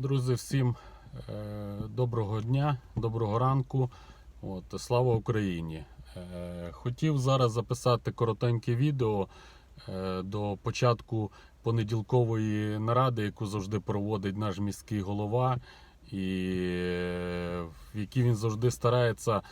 Друзі, всім е, доброго дня, доброго ранку. От, слава Україні! Е, хотів зараз записати коротеньке відео е, до початку понеділкової наради, яку завжди проводить наш міський голова, і в якій він завжди старається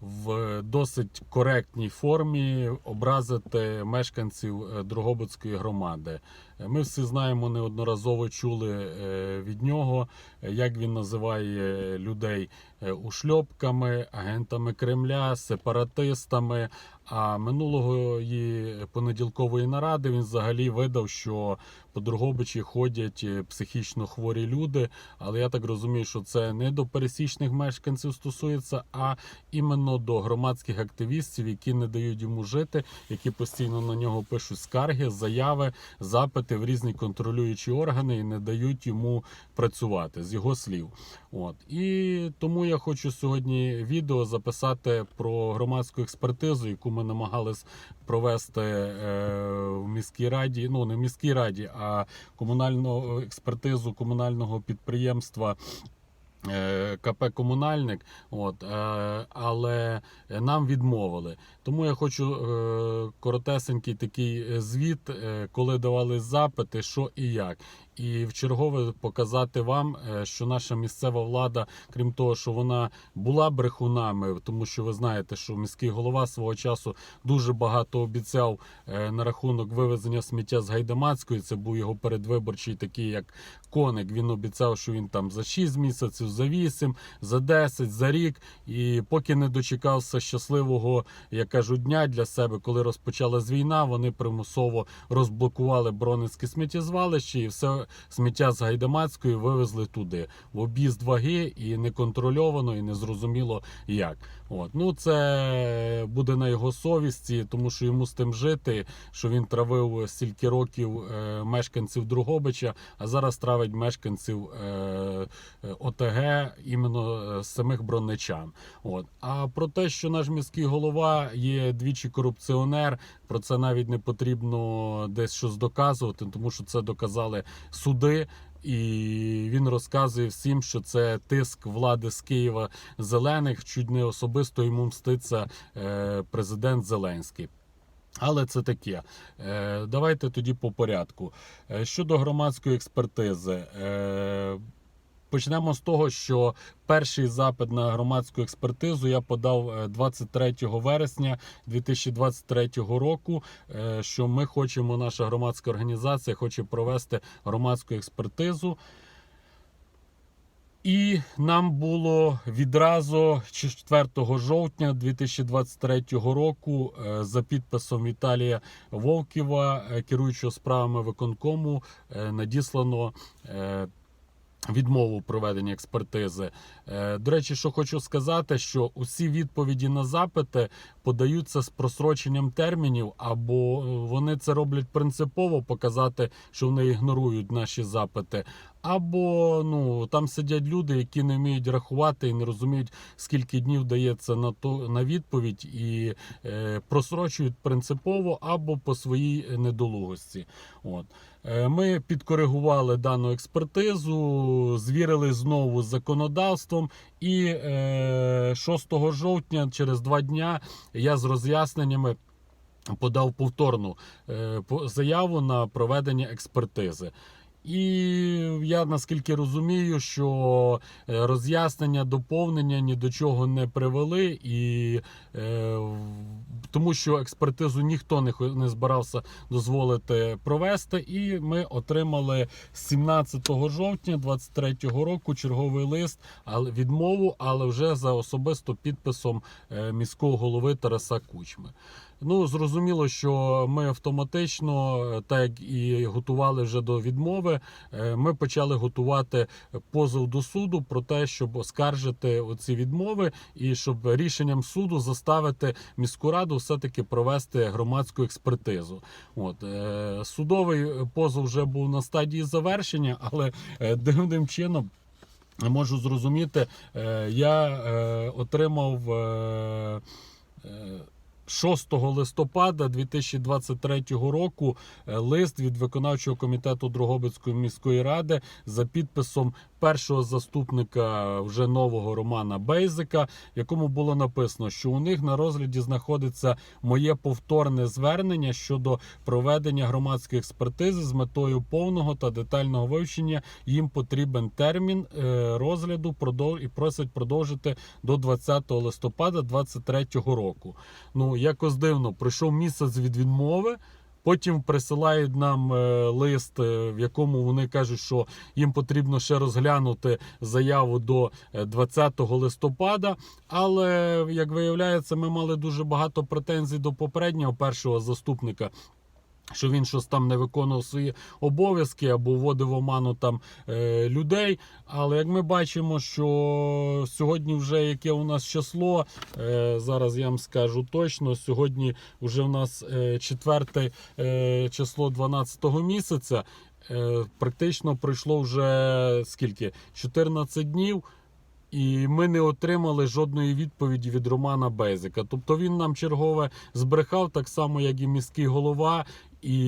в досить коректній формі образити мешканців Другобицької Дрогобицької громади. Е, Ми всі знаємо, неодноразово чули е, від нього, е, як він називає людей е, ушльопками, агентами Кремля, сепаратистами. А минулої понеділкової наради він взагалі видав, що по Дрогобичі ходять е, психічно хворі люди. Але я так розумію, що це не до пересічних мешканців стосується, а іменно до громадських активістів, які не дають йому жити, які постійно на нього пишуть скарги, заяви, запити в різні контролюючі органи і не дають йому працювати з його слів. От і тому я хочу сьогодні відео записати про громадську експертизу, яку ми намагались провести е, в міській раді. Ну не в міській раді, а комунальну експертизу комунального підприємства. е, КП Комунальник, от, е, але нам відмовили. Тому я хочу коротесенький такий звіт, коли давали запити, що і як. І в чергове показати вам, е, що наша місцева влада, крім того, що вона була брехунами, тому що ви знаєте, що міський голова свого часу дуже багато обіцяв е, на рахунок вивезення сміття з Гайдамацької. Це був його передвиборчий такий, як коник. Він обіцяв, що він там за 6 місяців, за 8, за 10, за рік. І поки не дочекався щасливого, як кажуть, дня для себе, коли розпочалась війна, вони примусово розблокували Бронинське сміттєзвалище і все сміття з Гайдамацької вивезли туди в об'їзд ваги і неконтрольовано, і незрозуміло як. От ну це буде на його совісті, тому що йому з тим жити, що він травив стільки років е, мешканців Другобича, а зараз травить мешканців е, ОТГ іменно е, самих бронничан. От а про те, що наш міський голова є двічі корупціонер, про це навіть не потрібно десь щось доказувати, тому що це доказали суди. І він розказує всім, що це тиск влади з Києва зелених. Чуть не особисто йому мститься е, президент Зеленський. Але це таке. Е, Давайте тоді по порядку. Е, Щодо громадської експертизи. Е, Почнемо з того, що перший запит на громадську експертизу я подав е, 23 вересня 2023 року. е, Що ми хочемо, наша громадська організація хоче провести громадську експертизу. І нам було відразу 4 жовтня 2023 року е, за підписом Віталія Вовківа, е, керуючого справами виконкому, е, надіслано. Відмову проведення експертизи. Е, До речі, що хочу сказати, що усі відповіді на запити подаються з просроченням термінів, або е, вони це роблять принципово, показати, що вони ігнорують наші запити. Або ну там сидять люди, які не вміють рахувати і не розуміють, скільки днів дається на то на відповідь, і е, просрочують принципово або по своїй недолугості. От ми підкоригували дану експертизу, звірили знову з законодавством, і е, 6 жовтня, через два дня, я з роз'ясненнями. Подав повторну е, заяву на проведення експертизи. І я наскільки розумію, що е, роз'яснення, доповнення ні до чого не привели, і е, тому що експертизу ніхто не, не збирався дозволити провести. І ми отримали 17 жовтня 23 року черговий лист, але відмову, але вже за особисто підписом е, міського голови Тараса Кучми. Ну, зрозуміло, що ми автоматично, е, так і готували вже до відмови, е, ми почали готувати позов до суду про те, щоб оскаржити оці відмови, і щоб рішенням суду заставити міську раду все-таки провести громадську експертизу. От е, судовий позов вже був на стадії завершення, але дивним чином. Можу зрозуміти, я отримав 6 листопада 2023 року е, лист від виконавчого комітету Дрогобицької міської ради за підписом першого заступника вже нового Романа Бейзика, якому було написано, що у них на розгляді знаходиться моє повторне звернення щодо проведення громадської експертизи з метою повного та детального вивчення. Їм потрібен термін е, розгляду і просять продовжити до 20 листопада 2023 року. Ну якось дивно, пройшов місяць від відмови. Потім присилають нам е, лист, е, в якому вони кажуть, що їм потрібно ще розглянути заяву до е, 20 листопада. Але як виявляється, ми мали дуже багато претензій до попереднього першого заступника. Що він щось там не виконував свої обов'язки або вводив в оману там е, людей. Але як ми бачимо, що сьогодні вже яке у нас число, е, зараз я вам скажу точно. Сьогодні вже у нас е, четверте е, число 12 місяця. Е, практично пройшло вже скільки? 14 днів. І ми не отримали жодної відповіді від Романа Безика. Тобто він нам чергове збрехав, так само як і міський голова, і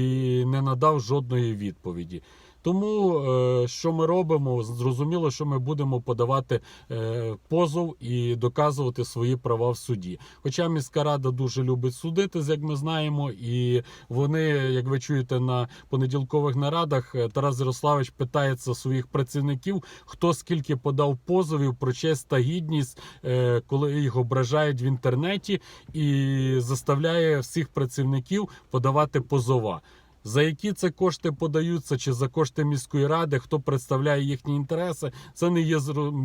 не надав жодної відповіді. Тому е, що ми робимо? Зрозуміло, що ми будемо подавати е, позов і доказувати свої права в суді. Хоча міська рада дуже любить судити, як ми знаємо, і вони, як ви чуєте, на понеділкових нарадах е, Тарас Ярославович питається своїх працівників, хто скільки подав позовів про честь та гідність, коли їх ображають в інтернеті, і заставляє всіх працівників подавати позова. За які це кошти подаються, чи за кошти міської ради, хто представляє їхні інтереси, це не є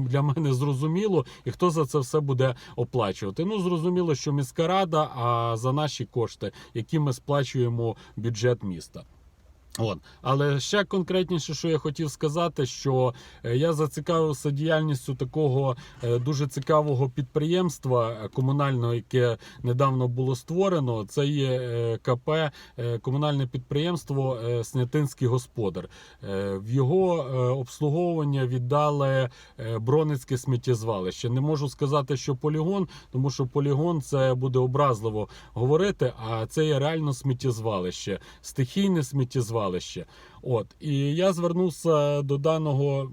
для мене зрозуміло, і хто за це все буде оплачувати. Ну зрозуміло, що міська рада, а за наші кошти, які ми сплачуємо бюджет міста. От. Але ще конкретніше, що я хотів сказати, що е, я зацікавився діяльністю такого е, дуже цікавого підприємства е, комунального, яке недавно було створено. Це є КП, комунальне підприємство Снятинський господар. В його обслуговування віддали е, Броницьке сміттєзвалище. Не можу сказати, що полігон, тому що полігон це буде образливо говорити, а це є реально сміттєзвалище, стихійне сміттєзвалище. От і я звернувся до даного.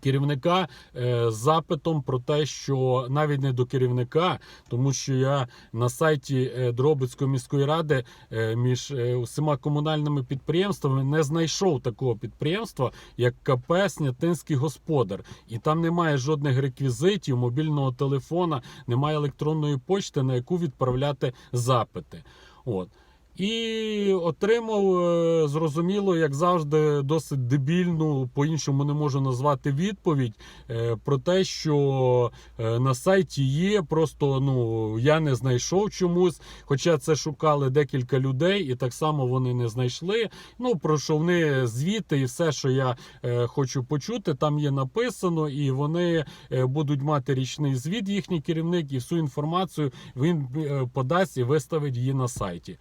Керівника е, з запитом про те, що навіть не до керівника, тому що я на сайті е, Дробицької міської ради е, між усіма комунальними підприємствами не знайшов такого підприємства, як КП Снятинський господар, і там немає жодних реквізитів, мобільного телефона, немає електронної почти, на яку відправляти запити. От. І отримав е, зрозуміло, як завжди, досить дебільну, по-іншому не можу назвати відповідь е, про те, що е, на сайті є. Просто ну я не знайшов чомусь. Хоча це шукали декілька людей, і так само вони не знайшли. Ну про що вони звіти і все, що я хочу почути, там є написано, і вони будуть мати річний звіт, їхній керівник, і всю інформацію він подасть і виставить її на сайті.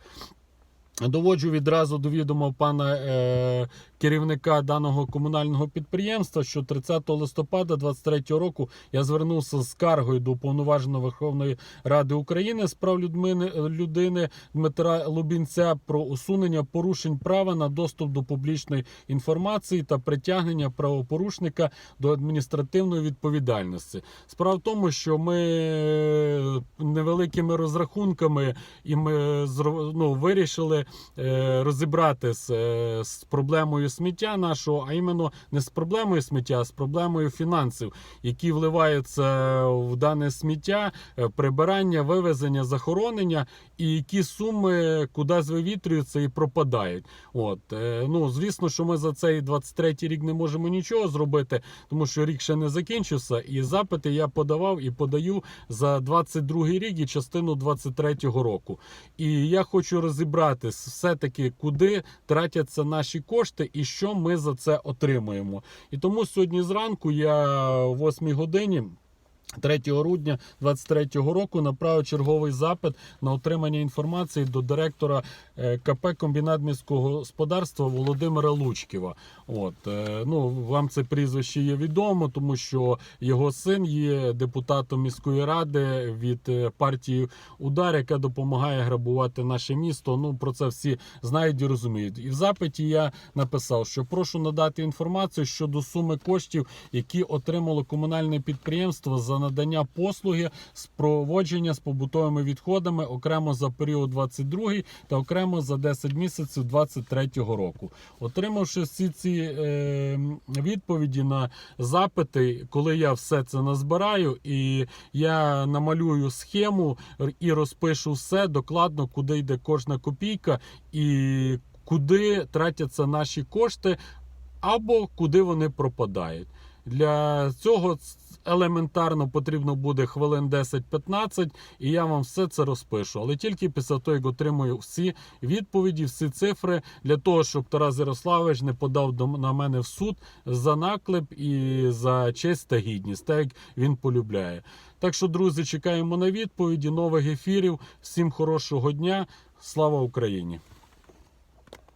Доводжу відразу до відома пана е, керівника даного комунального підприємства, що 30 листопада 2023 року я звернувся з скаргою до уповноваженого Верховної Ради України з прав людини Дмитра Лубінця про усунення порушень права на доступ до публічної інформації та притягнення правопорушника до адміністративної відповідальності. Справа в тому, що ми е, невеликими розрахунками і ми ну, вирішили е, розібрати е, з проблемою сміття нашого, а іменно не з проблемою сміття, а з проблемою фінансів, які вливаються в дане сміття, е, прибирання, вивезення, захоронення, і які суми кудись вивітрюються і пропадають. От е, ну звісно, що ми за цей 23 рік не можемо нічого зробити, тому що рік ще не закінчився. І запити я подавав і подаю за 22 рік і частину 23-го року. І я хочу розібрати все-таки, куди тратяться наші кошти і що ми за це отримуємо. І тому сьогодні зранку я о 8 годині. 3 грудня 2023 року направив черговий запит на отримання інформації до директора е, КП комбінат міського господарства Володимира Лучківа. От е, ну вам це прізвище є відомо, тому що його син є депутатом міської ради від е, партії Удар, яка допомагає грабувати наше місто. Ну про це всі знають і розуміють. І в запиті я написав, що прошу надати інформацію щодо суми коштів, які отримало комунальне підприємство за надання послуги з проводження з побутовими відходами окремо за період 22 та окремо за 10 місяців 23 року. Отримавши всі ці е, відповіді на запити, коли я все це назбираю, і я намалюю схему і розпишу все докладно, куди йде кожна копійка і куди тратяться наші кошти, або куди вони пропадають. Для цього елементарно потрібно буде хвилин 10-15, і я вам все це розпишу. Але тільки після того, як отримую всі відповіді, всі цифри, для того, щоб Тарас Ярославович не подав на мене в суд за наклеп і за честь та гідність, так як він полюбляє. Так що, друзі, чекаємо на відповіді, нових ефірів. Всім хорошого дня. Слава Україні!